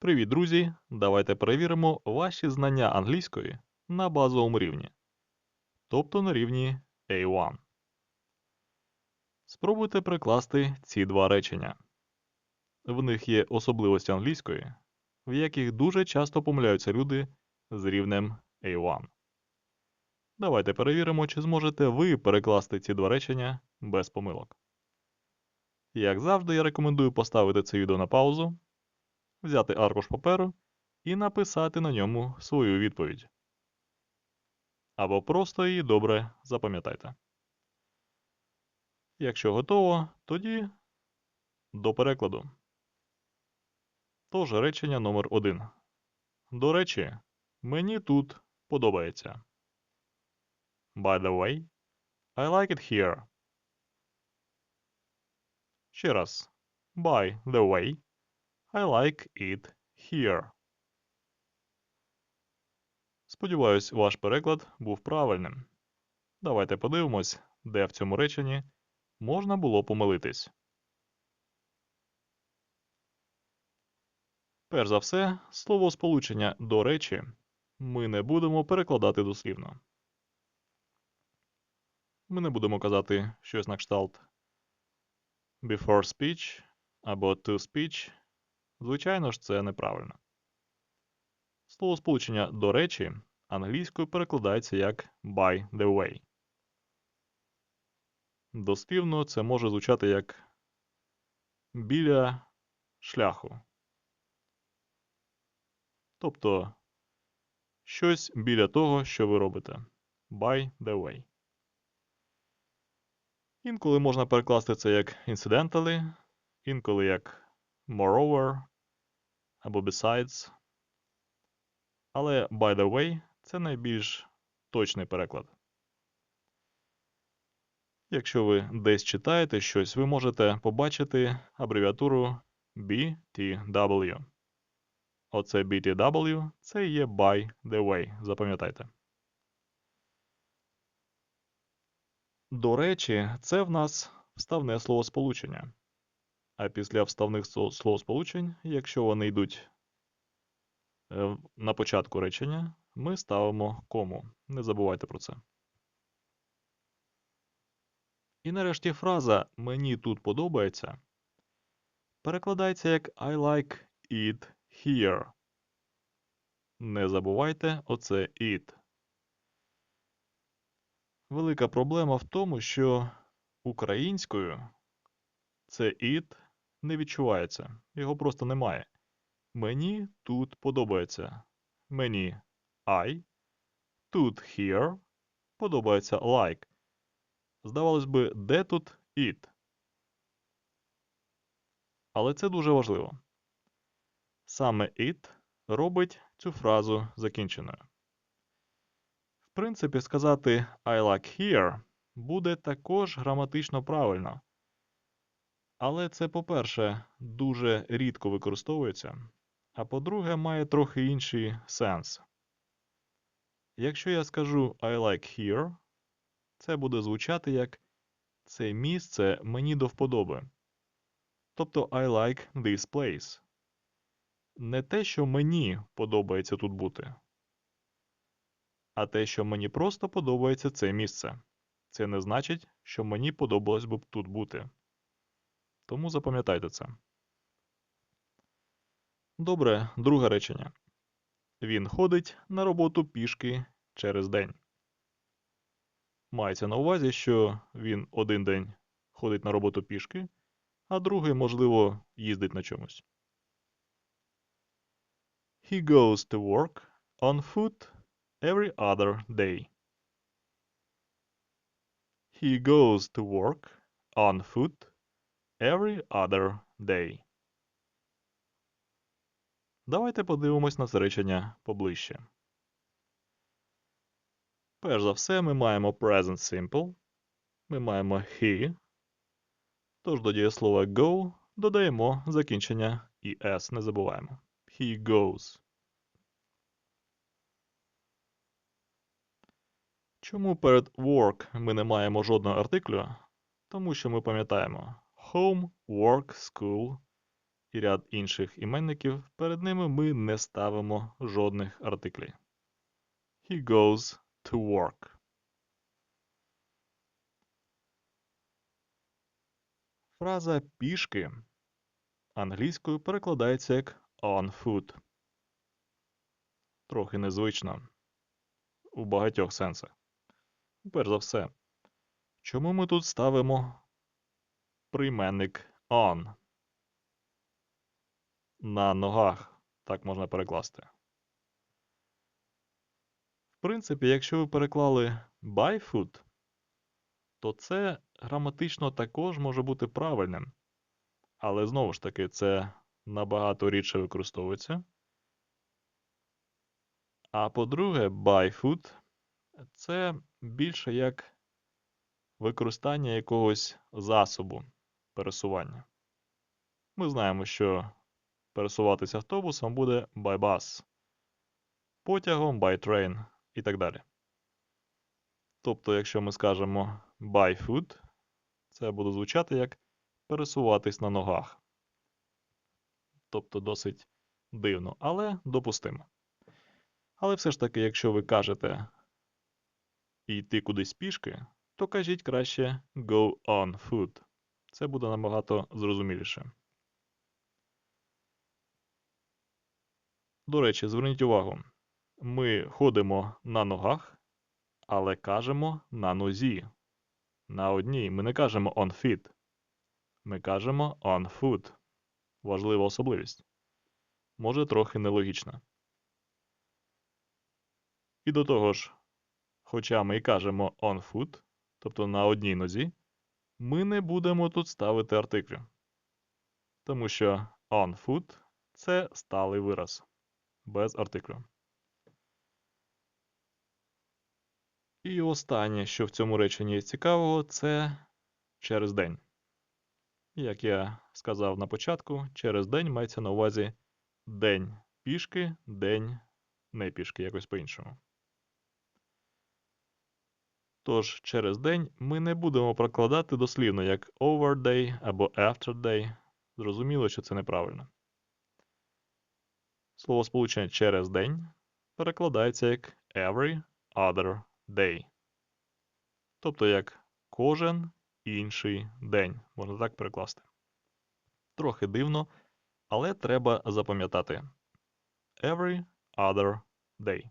Привіт, друзі! Давайте перевіримо ваші знання англійської на базовому рівні, тобто на рівні A1. Спробуйте прикласти ці два речення. В них є особливості англійської, в яких дуже часто помиляються люди з рівнем A1. Давайте перевіримо, чи зможете ви перекласти ці два речення без помилок. Як завжди, я рекомендую поставити це відео на паузу взяти аркуш паперу і написати на ньому свою відповідь. Або просто її добре запам'ятайте. Якщо готово, тоді до перекладу. Тож речення номер 1 До речі, мені тут подобається. By the way, I like it here. Ще раз. By the way, I like it here. Сподіваюсь, ваш переклад був правильним. Давайте подивимось, де в цьому реченні можна було помилитись. Перш за все, слово сполучення до речі ми не будемо перекладати дослівно. Ми не будемо казати щось на кшталт before speech або to speech Звичайно ж, це неправильно. Словосполучення до речі англійською перекладається як by the way. Дослівно це може звучати як біля шляху. Тобто щось біля того, що ви робите. By the way. Інколи можна перекласти це як incidentally, інколи як moreover або besides. Але by the way це найбільш точний переклад. Якщо ви десь читаєте щось, ви можете побачити абревіатуру BTW. Оце BTW це є by the way. Запам'ятайте. До речі, це в нас вставне словосполучення. А після вставних словосполучень, якщо вони йдуть е, на початку речення, ми ставимо кому. Не забувайте про це. І нарешті фраза Мені тут подобається перекладається як I like it here. Не забувайте оце it. Велика проблема в тому, що українською це it не відчувається, його просто немає. Мені тут подобається. Мені I. Тут here подобається like. Здавалось би, де тут it? Але це дуже важливо. Саме it робить цю фразу закінченою. В принципі, сказати I like here буде також граматично правильно. Але це, по-перше, дуже рідко використовується, а по-друге, має трохи інший сенс. Якщо я скажу I like here, це буде звучати як це місце мені до вподоби. Тобто I like this place. Не те, що мені подобається тут бути, а те, що мені просто подобається це місце. Це не значить, що мені подобалось би тут бути. Тому запам'ятайте це. Добре, друге речення. Він ходить на роботу пішки через день. Мається на увазі, що він один день ходить на роботу пішки, а другий, можливо, їздить на чомусь. He goes to work on foot every other day. He goes to work on foot every other day. Давайте подивимось на це речення поближче. Перш за все, ми маємо present simple. Ми маємо he. Тож до дієслова go додаємо закінчення і s не забуваємо. He goes. Чому перед work ми не маємо жодного артиклю? Тому що ми пам'ятаємо home, work, school і ряд інших іменників, перед ними ми не ставимо жодних артиклів. He goes to work. Фраза пішки англійською перекладається як on foot. Трохи незвично у багатьох сенсах. Перш за все, чому ми тут ставимо прийменник on? На ногах, так можна перекласти. В принципі, якщо ви переклали by foot, то це граматично також може бути правильним. Але знову ж таки, це набагато рідше використовується. А по-друге, by foot це більше як використання якогось засобу пересування. Ми знаємо, що пересуватися автобусом буде by bus, потягом by train і так далі. Тобто, якщо ми скажемо by foot, це буде звучати як пересуватись на ногах. Тобто досить дивно, але допустимо. Але все ж таки, якщо ви кажете йти кудись пішки, то кажіть краще go on foot. Це буде набагато зрозуміліше. До речі, зверніть увагу, ми ходимо на ногах, але кажемо на нозі. На одній ми не кажемо on feet. Ми кажемо on foot. Важлива особливість. Може, трохи нелогічно. І до того ж, хоча ми і кажемо on foot, тобто на одній нозі, ми не будемо тут ставити артиклю. Тому що on foot це сталий вираз без артиклю. І останнє, що в цьому реченні є цікавого, це через день. Як я сказав на початку, через день мається на увазі день пішки, день не пішки, якось по-іншому. Тож, через день ми не будемо прокладати дослівно як over day або after. Зрозуміло, що це неправильно. Слово сполучення через день перекладається як every other day. Тобто як кожен інший день, можна так перекласти. Трохи дивно, але треба запам'ятати every other day.